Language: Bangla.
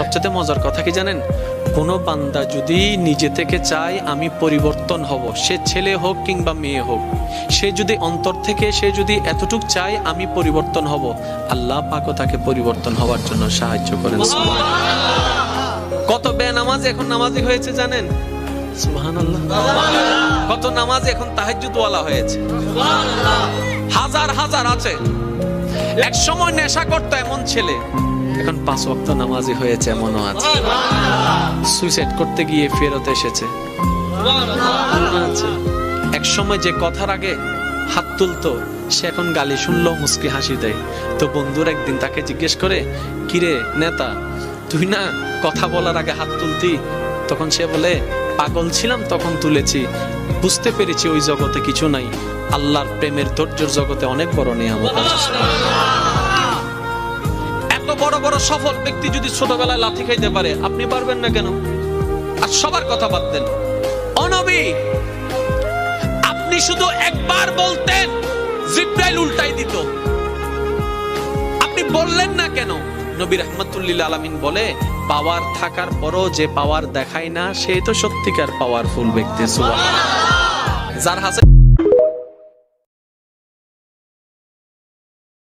সবচেয়ে মজার কথা কি জানেন? কোনো বান্দা যদি নিজে থেকে চায় আমি পরিবর্তন হব সে ছেলে হোক কিংবা মেয়ে হোক সে যদি অন্তর থেকে সে যদি এতটুক চায় আমি পরিবর্তন হব আল্লাহ পাকও তাকে পরিবর্তন হওয়ার জন্য সাহায্য করেন। কত বেনামাজ এখন নামাজি হয়েছে জানেন? কত নামাজ এখন তাহাজ্জুদ ওয়ালা হয়েছে হাজার হাজার আছে। এক সময় নেশা করতো এমন ছেলে। এখন পাঁচ ওয়াক্ত নামাজি হয়েছে, এমনও আছে। সুইসাইড করতে গিয়ে ফেরত এসেছে। এক সময় যে কথার আগে হাত তুলতো, সে এখন গালি শুনলো মুস্কি হাসি দেয়। তো বন্ধুর একদিন তাকে জিজ্ঞেস করে, কিরে নেতা, তুই না কথা বলার আগে হাত তুলতি? তখন সে বলে, পাগল ছিলাম, তখন তুলেছি। বুঝতে পেরেছি ওই জগতে কিছু নাই। আল্লাহর প্রেমের ধৈর্যের জগতে অনেক বড় নিয়ামত আছে। বড় বড় সফল ব্যক্তি যদি ছোটবেলায় লাথি খাইতে পারে, আপনি পারবেন না কেন? আর সবার কথা বাদ দেন। অনবী আপনি শুধু একবার বলতেন, জিব্রাইল উল্টাই দিত। আপনি বললেন না কেন? নবী রহমতুল্লিল আলমিন বলে, পাওয়ার থাকার পরও যে পাওয়ার দেখায় না, সে তো সত্যিকার পাওয়ারফুল ব্যক্তি, সুবহানাল্লাহ। যার হাসে